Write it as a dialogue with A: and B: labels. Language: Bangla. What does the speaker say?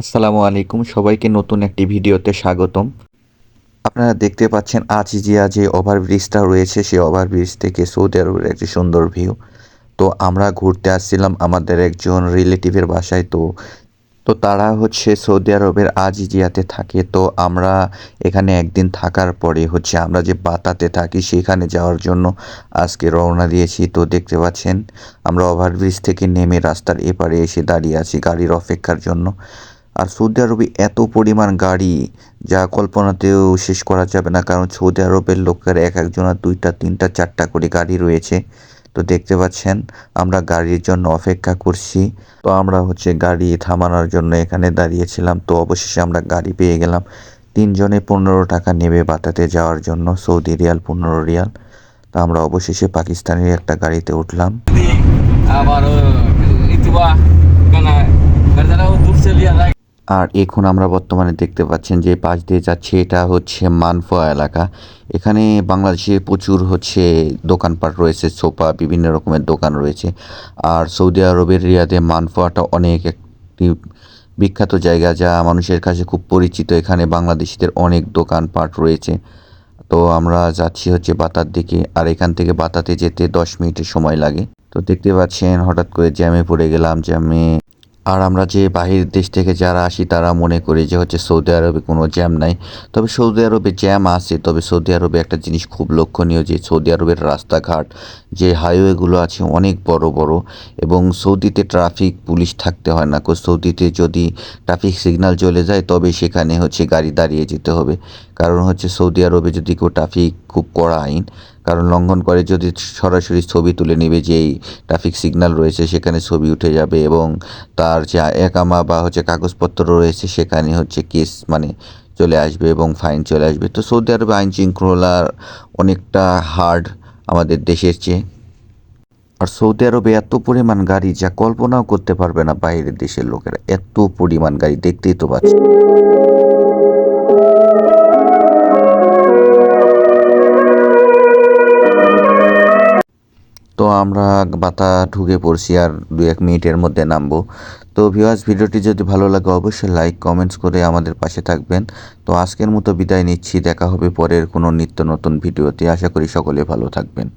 A: আসসালামু আলাইকুম। সবাইকে নতুন একটি ভিডিওতে স্বাগতম। আপনারা দেখতে পাচ্ছেন আজিজিয়া যে ওভারব্রিজটা রয়েছে সেই ওভারব্রিজ থেকে সৌদি আরবের একটি সুন্দর ভিউ। তো আমরা ঘুরতে আসছিলাম আমাদের একজন রিলেটিভের বাসায়। তো তো তারা হচ্ছে সৌদি আরবের আজিজিয়াতে থাকে। তো আমরা এখানে একদিন থাকার পরে হচ্ছে আমরা যে বাতাতে থাকি, সেখানে যাওয়ার জন্য আজকে রওনা দিয়েছি। তো দেখতে পাচ্ছেন, আমরা ওভারব্রিজ থেকে নেমে রাস্তার এপারে এসে দাঁড়িয়ে আছি গাড়ির অপেক্ষার জন্য। আর সৌদি আরবে এত পরিমাণ গাড়ি, যা কল্পনাতেও শেষ করা যাবে না, কারণ সৌদি আরবের লোকের এক একজনের দুইটা, তিনটা, চারটা করে গাড়ি রয়েছে। তো দেখতে পাচ্ছেন, আমরা গাড়ির জন্য অপেক্ষা করছি। তো আমরা হচ্ছে গাড়ি থামানোর জন্য এখানে দাঁড়িয়েছিলাম। তো অবশেষে আমরা গাড়ি পেয়ে গেলাম। তিনজনে পনেরো টাকা নেবে বাতাতে যাওয়ার জন্য, সৌদি রিয়াল পনেরো রিয়াল। তো আমরা অবশেষে পাকিস্তানের একটা গাড়িতে উঠলাম।
B: আবার
A: আর এখন আমরা বর্তমানে দেখতে পাচ্ছেন যে পাশ দিয়ে যাচ্ছে, এটা হচ্ছে মানফোয়া এলাকা। এখানে বাংলাদেশে প্রচুর হচ্ছে দোকানপাট রয়েছে, সোফা, বিভিন্ন রকমের দোকান রয়েছে। আর সৌদি আরবের রিয়াদে মানফোয়াটা অনেক একটি বিখ্যাত জায়গা যা মানুষের কাছে খুব পরিচিত। এখানে বাংলাদেশিদের অনেক দোকানপাট রয়েছে। তো আমরা যাচ্ছি হচ্ছে বাতার দিকে, আর এখান থেকে বাতাতে যেতে দশ মিনিটের সময় লাগে। তো দেখতে পাচ্ছেন হঠাৎ করে জ্যামে পড়ে গেলাম, জ্যামে আর আমরা যে বাহির দেশ থেকে যারা আসি, তারা মনে করি যে হচ্ছে সৌদি আরবে কোনো জ্যাম নাই। তবে সৌদি আরবে জ্যাম আছে, তবে সৌদি আরবে একটা জিনিস খুব লক্ষণীয় যে সৌদি আরবের রাস্তাঘাট, যে হাইওয়েগুলো আছে অনেক বড় বড় এবং সৌদিতে ট্রাফিক পুলিশ থাকতে হয় না। সৌদিতে যদি ট্রাফিক সিগন্যাল চলে যায়, তবে সেখানে হচ্ছে গাড়ি দাঁড়িয়ে যেতে হবে। কারণ হচ্ছে সৌদি আরবে যদি কেউ ট্রাফিক খুব কড়া আইন কারণ লঙ্ঘন করে যদি সরাসরি ছবি তুলে নেবে যেই ট্রাফিক সিগন্যাল রয়েছে, সেখানে ছবি উঠে যাবে এবং তার যে একামা বা হচ্ছে কাগজপত্র রয়েছে, সেখানে হচ্ছে কেস মানে চলে আসবে এবং ফাইন চলে আসবে। তো সৌদি আরবে আইন শৃঙ্খলার অনেকটা হার্ড আমাদের দেশের চেয়ে। আর সৌদি আরবে এত পরিমাণ গাড়ি যা কল্পনাও করতে পারবে না বাইরের দেশের লোকেরা। এত পরিমাণ গাড়ি দেখতেই তো পাচ্ছি। তো আমরা বাতা ঢুকে পড়ছি আর দু এক মিনিটের মধ্যে নামবো। তো ভিউয়ার্স ভিডিওটি যদি ভালো লাগে অবশ্যই লাইক কমেন্টস করে আমাদের পাশে থাকবেন। তো আজকের মতো বিদায় নিচ্ছি, দেখা হবে পরের কোনো নিত্য নতুন ভিডিওতে। আশা করি সকলে ভালো থাকবেন।